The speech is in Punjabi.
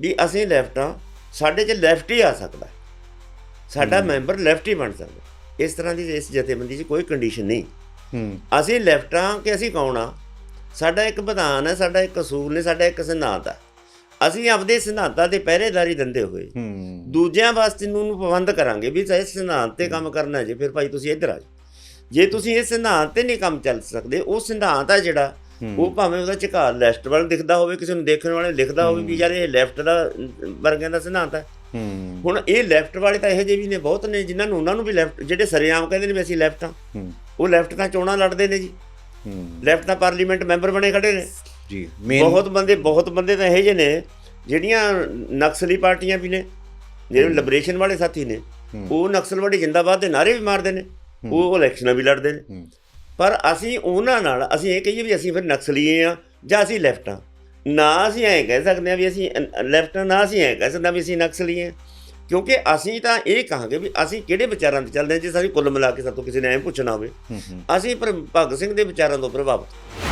ਵੀ ਅਸੀਂ ਲੈਫਟਾਂ ਸਾਡੇ 'ਚ ਲੈਫਟ ਹੀ ਆ ਸਕਦਾ। ਸਾਡਾ ਮੈਂਬਰ ਲੈਫਟ ਹੀ ਬਣ ਸਕਦਾ। ਇਸ ਤਰ੍ਹਾਂ ਦੀ ਇਸ ਜਥੇਬੰਦੀ 'ਚ ਕੋਈ ਕੰਡੀਸ਼ਨ ਨਹੀਂ। ਹੂੰ। ਅਸੀਂ ਲੈਫਟਾਂ ਕਿ ਅਸੀਂ ਕੌਣ ਆ? ਸਾਡਾ ਇੱਕ ਵਿਧਾਨ ਹੈ ਸਾਡਾ ਇੱਕ ਅਸੂਲ ਨੇ ਸਾਡਾ ਇੱਕ ਸਿਧਾਂਤ ਹੈ ਅਸੀਂ ਆਪਦੇ ਸਿਧਾਂਤਾਂ ਤੇ ਪਹਿਰੇਦਾਰੀ ਦਿੰਦੇ ਹੋਏ ਹੂੰ। ਦੂਜਿਆਂ ਵਾਸਤੇ ਨੂੰ ਪਾਬੰਦ ਕਰਾਂਗੇ ਵੀ ਇਸ ਸਿਧਾਂਤ ਤੇ ਕੰਮ ਕਰਨਾ ਜੇ ਫਿਰ ਭਾਈ ਤੁਸੀਂ ਇੱਧਰ ਆ ਜੇ ਤੁਸੀਂ ਇਸ ਸਿਧਾਂਤ ਤੇ ਨਹੀਂ ਕੰਮ ਚੱਲ ਸਕਦੇ ਉਹ ਸਿਧਾਂਤ ਆ ਜਿਹੜਾ ਉਹ ਭਾਵੇਂ ਉਹਦਾ ਝਕਾਰ ਲੈਫਟ ਵੱਲ ਦਿਖਦਾ ਹੋਵੇ ਕਿਸੇ ਨੂੰ ਦੇਖਣ ਵਾਲੇ ਲਿਖਦਾ ਹੋਵੇ ਵੀ ਯਾਰ ਇਹ ਲੈਫਟ ਦਾ ਵਰਗਿਆਂ ਦਾ ਸਿਧਾਂਤ ਹੈ। ਹੁਣ ਇਹ ਲੈਫਟ ਵਾਲੇ ਤਾਂ ਇਹੋ ਜਿਹੇ ਵੀ ਨੇ ਬਹੁਤ ਨੇ ਜਿਨ੍ਹਾਂ ਨੂੰ ਉਹਨਾਂ ਨੂੰ ਵੀ ਲੈਫਟ ਜਿਹੜੇ ਸਰੇਆਮ ਕਹਿੰਦੇ ਨੇ ਵੀ ਅਸੀਂ ਲੈਫਟ ਆ ਹੂੰ। ਉਹ ਲੈਫਟ ਤਾਂ ਚੋਣਾਂ ਲੜਦੇ ਨੇ ਜੀ। ਲੈਫਟ ਤਾਂ ਪਾਰਲੀਮੈਂਟ ਮੈਂਬਰ ਬਣੇ ਖੜੇ ਨੇ। ਜੀ ਬਹੁਤ ਬੰਦੇ ਬਹੁਤ ਬੰਦੇ ਤਾਂ ਇਹੋ ਜਿਹੇ ਨੇ ਜਿਹੜੀਆਂ ਨਕਸਲੀ ਪਾਰਟੀਆਂ ਵੀ ਨੇ ਜਿਹੜੇ ਲਿਬਰੇਸ਼ਨ ਵਾਲੇ ਸਾਥੀ ਨੇ ਉਹ ਨਕਸਲਵਾਦੀ ਜਿੰਦਾਬਾਦ ਦੇ ਨਾਰੇ ਵੀ ਮਾਰਦੇ ਨੇ। ਉਹ ਇਲੈਕਸ਼ਨਾਂ ਵੀ ਲੜਦੇ ਨੇ। ਪਰ ਅਸੀਂ ਉਹਨਾਂ ਨਾਲ ਅਸੀਂ ਇਹ ਕਹੀਏ ਵੀ ਅਸੀਂ ਫਿਰ ਨਕਸਲੀਏ ਆ ਜਾਂ ਅਸੀਂ ਲੈਫਟ। ਆ ਨਾ ਅਸੀਂ ਐਂ ਕਹਿ ਸਕਦੇ ਆ ਵੀ ਅਸੀਂ ਲੈਫਟ ਨਾ ਅਸੀਂ ਐਂ ਕਹਿ ਸਕਦੇ ਹਾਂ ਵੀ ਅਸੀਂ ਨਕਸਲੀ ਹਾਂ ਕਿਉਂਕਿ ਅਸੀਂ ਤਾਂ ਇਹ ਕਹਾਂਗੇ ਵੀ ਅਸੀਂ ਕਿਹੜੇ ਵਿਚਾਰਾਂ ਤੇ ਚੱਲਦੇ ਜੇ ਸਾਡੀ ਕੁੱਲ ਮਿਲਾ ਕੇ ਸਾਤੋਂ ਕਿਸੇ ਨੇ ਐਂ ਪੁੱਛਣਾ ਹੋਵੇ। ਅਸੀਂ ਪਰ ਭਗਤ ਸਿੰਘ ਦੇ ਵਿਚਾਰਾਂ ਤੋਂ ਪ੍ਰਭਾਵਿਤ।